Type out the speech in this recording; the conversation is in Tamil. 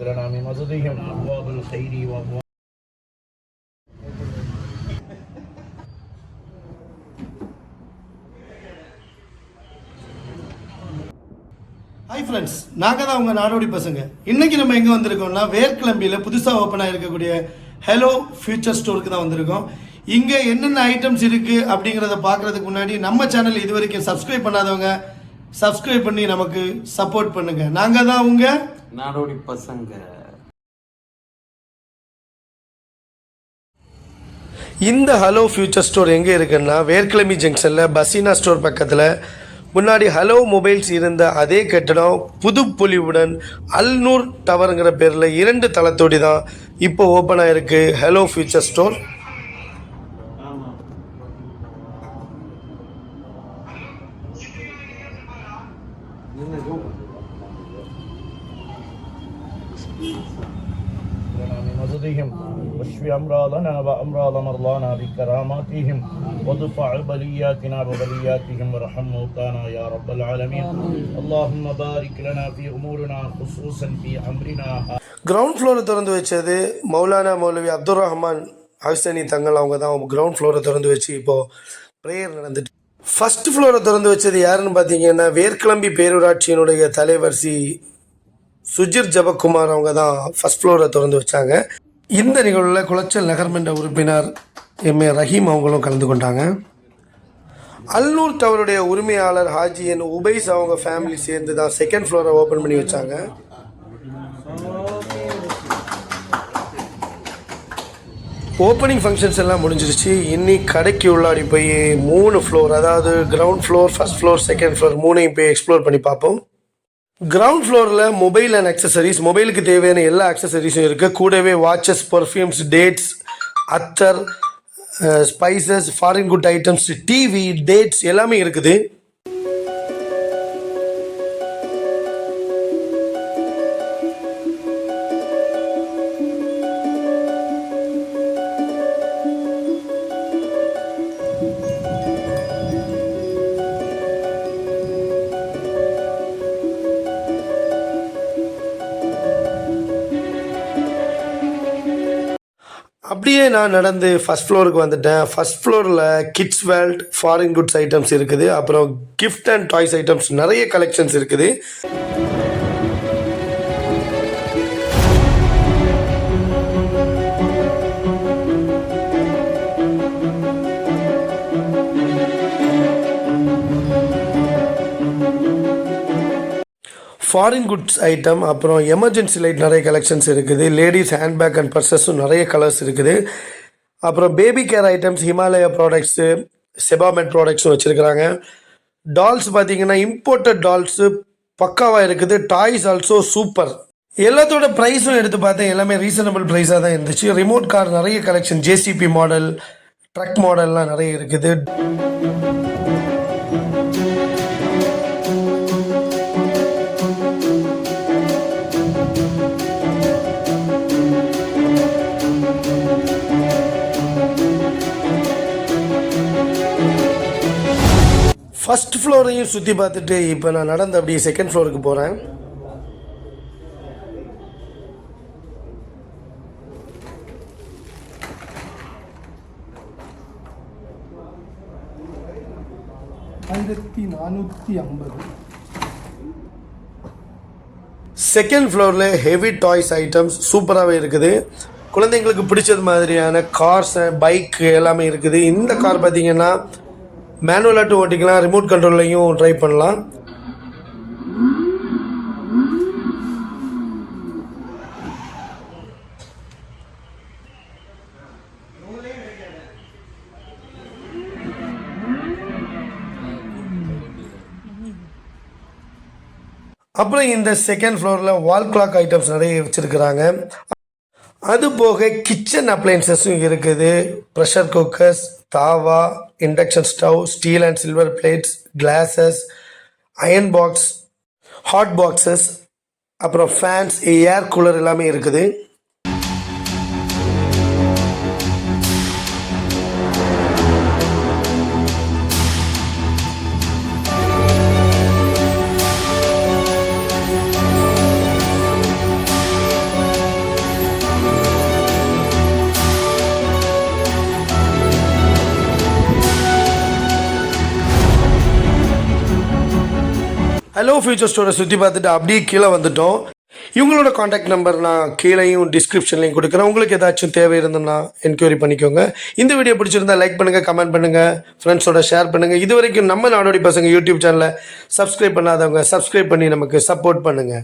لنا من مددهم أبواب الخير وأبواب ஹாய் ஃப்ரெண்ட்ஸ் நாங்கள் தான் உங்கள் நாடோடி பசங்க இன்னைக்கு நம்ம எங்கே வந்திருக்கோம்னா வேர்க்கிளம்பியில் புதுசாக ஓப்பன் ஆகிருக்கக்கூடிய ஹலோ ஃபியூச்சர் ஸ்டோருக்கு தான் வந்திருக்கோம் இங்கே என்னென்ன ஐட்டம்ஸ் இருக்குது அப்படிங்கிறத பார்க்குறதுக்கு முன்னாடி நம்ம சேனல் இது வரைக்கும் சப்ஸ்கிரைப் பண்ணாதவங்க சப்ஸ்கிரைப் பண்ணி நமக்கு சப்போர்ட் பண்ணுங்க நாங்கள் தான் உங்கள் நாடோடி பசங்க. இந்த ஹலோ ஃபியூச்சர் ஸ்டோர் எங்கே இருக்குன்னா வேர்க்கிழமை ஜங்ஷனில் பசினா ஸ்டோர் பக்கத்தில். முன்னாடி ஹலோ மொபைல்ஸ் இருந்த அதே கட்டடம் புது பொலிவுடன் அல்நூர் டவருங்கிற பேரில் இரண்டு தளத்தோடி தான் இப்போ ஓப்பன் ஆகிருக்கு hello future store Thank you. مددهم واشف أمراضنا وأمراض مرضانا بكراماتهم وادفع بلياتنا وبلياتهم وارحم موتانا يا رب العالمين اللهم بارك لنا في أمورنا خصوصا في أمرنا هذا ground ஃப்ளோரை திறந்து வச்சது மௌலானா மௌலவி அப்துல் ரஹ்மான் ஹசனி தங்கள் அவங்க தான் கிரவுண்ட் ஃப்ளோரை திறந்து வச்சு இப்போது ப்ரேயர் நடந்துட்டு ஃபர்ஸ்ட் ஃப்ளோரை திறந்து வச்சது யாருன்னு பார்த்தீங்கன்னா வேர்க்கிளம்பி பேரூராட்சியினுடைய தலைவர் சி சுஜிர் ஜபக்குமார் அவங்க தான் ஃபர்ஸ்ட் ஃப்ளோரை திறந்து வச்சாங்க. இந்த நிகழ்வில் குளச்சல் நகர்மன்ற உறுப்பினர் எம் ஏ ரஹீம் அவங்களும் கலந்து கொண்டாங்க. அல்நூர் டவருடைய உரிமையாளர் ஹாஜி என் உபைஸ் அவங்க ஃபேமிலி சேர்ந்து தான் செகண்ட் ஃப்ளோரை ஓப்பன் பண்ணி வச்சாங்க. ஓப்பனிங் ஃபங்க்ஷன்ஸ் எல்லாம் முடிஞ்சிருச்சு. இன்னி கடைக்கு உள்ளாடி போய் மூணு ஃப்ளோர் அதாவது ground floor first floor second floor மூணையும் போய் எக்ஸ்ப்ளோர் பண்ணி பார்ப்போம். கிரவுண்ட் ஃப்ளோரில் மொபைல் அண்ட் அக்சசரிஸ் மொபைலுக்கு தேவையான எல்லா அக்சசரிஸும் இருக்குது கூடவே வாட்சஸ் பர்ஃப்யூம்ஸ் டேட்ஸ் அத்தர் spices foreign good items TV dates எல்லாமே இருக்குது. அப்படியே நான் நடந்து ஃபர்ஸ்ட் ஃப்ளோருக்கு வந்துட்டேன். ஃபர்ஸ்ட் ஃப்ளோரில் kids world foreign goods items இருக்குது. அப்புறம் கிஃப்ட் அண்ட் டாய்ஸ் ஐட்டம்ஸ் நிறைய கலெக்ஷன்ஸ் இருக்குது. ஃபாரின் குட்ஸ் ஐட்டம் அப்புறம் எமர்ஜென்சி லைட் நிறைய கலெக்ஷன்ஸ் இருக்குது. லேடிஸ் ஹேண்ட்பேக் அண்ட் பர்சஸும் நிறைய கலர்ஸ் இருக்குது. அப்புறம் baby care items Himalaya products Sebamed ப்ராடக்ட்ஸும் வச்சுருக்கிறாங்க. டால்ஸ் பார்த்தீங்கன்னா இம்போர்ட்டட் டால்ஸு பக்காவாக இருக்குது. டாய்ஸ் ஆல்சோ சூப்பர் எல்லாத்தோட ப்ரைஸும் எடுத்து பார்த்தேன் எல்லாமே ரீசனபிள் ப்ரைஸாக தான் இருந்துச்சு. ரிமோட் கார் நிறைய கலெக்ஷன் ஜேசிபி மாடல் ட்ரக் மாடல்லாம் நிறைய இருக்குது. ஃபர்ஸ்ட் ஃப்ளோரையும் சுற்றி பார்த்துட்டு இப்போ நான் நடந்து அப்படியே செகண்ட் ஃப்ளோருக்கு போகிறேன் ஆயிரத்தி நானூற்றி ஐம்பது. செகண்ட் ஃப்ளோரில் ஹெவி டாய்ஸ் ஐட்டம்ஸ் சூப்பராகவே இருக்குது. குழந்தைங்களுக்கு பிடிச்சது மாதிரியான கார்ஸ் பைக் எல்லாமே இருக்குது. இந்த கார் பார்த்தீங்கன்னா மேனுவல் மேனுவலாட்டும் ஓட்டிக்கலாம். ரிமோட் கண்ட்ரோல்லையும் ட்ரை பண்ணலாம். அப்புறம் இந்த செகண்ட் ஃப்ளோரில் வால் கிளாக் ஐட்டம்ஸ் நிறைய வச்சுருக்கிறாங்க. அது போக கிச்சன் அப்ளைன்சஸும் இருக்குது. ப்ரெஷர் குக்கர்ஸ் தாவா induction stove steel and silver plates glasses iron box hot boxes அப்புறம் ஃபேன்ஸ் ஏர் கூலர் எல்லாமே இருக்குது. ஹலோ ஃபியூச்சர் ஸ்டோரை சுற்றி பார்த்துட்டு அப்படியே கீழே வந்துட்டோம். இவங்களோட காண்டாக்ட் நம்பர் நான் கீழேயும் டிஸ்கிரிப்ஷன்லையும் கொடுக்குறேன். உங்களுக்கு ஏதாச்சும் தேவை இருந்ததுன்னா என்கொயரி பண்ணிக்கோங்க. இந்த வீடியோ பிடிச்சிருந்தா லைக் பண்ணுங்கள் கமெண்ட் பண்ணுங்கள் ஃப்ரெண்ட்ஸோட ஷேர் பண்ணுங்கள் இது வரைக்கும் நம்ம நாடோடி பசங்க யூடியூப் சேனலை சப்ஸ்கிரைப் பண்ணாதவங்க சப்ஸ்கிரைப் பண்ணி நமக்கு சப்போர்ட் பண்ணுங்கள்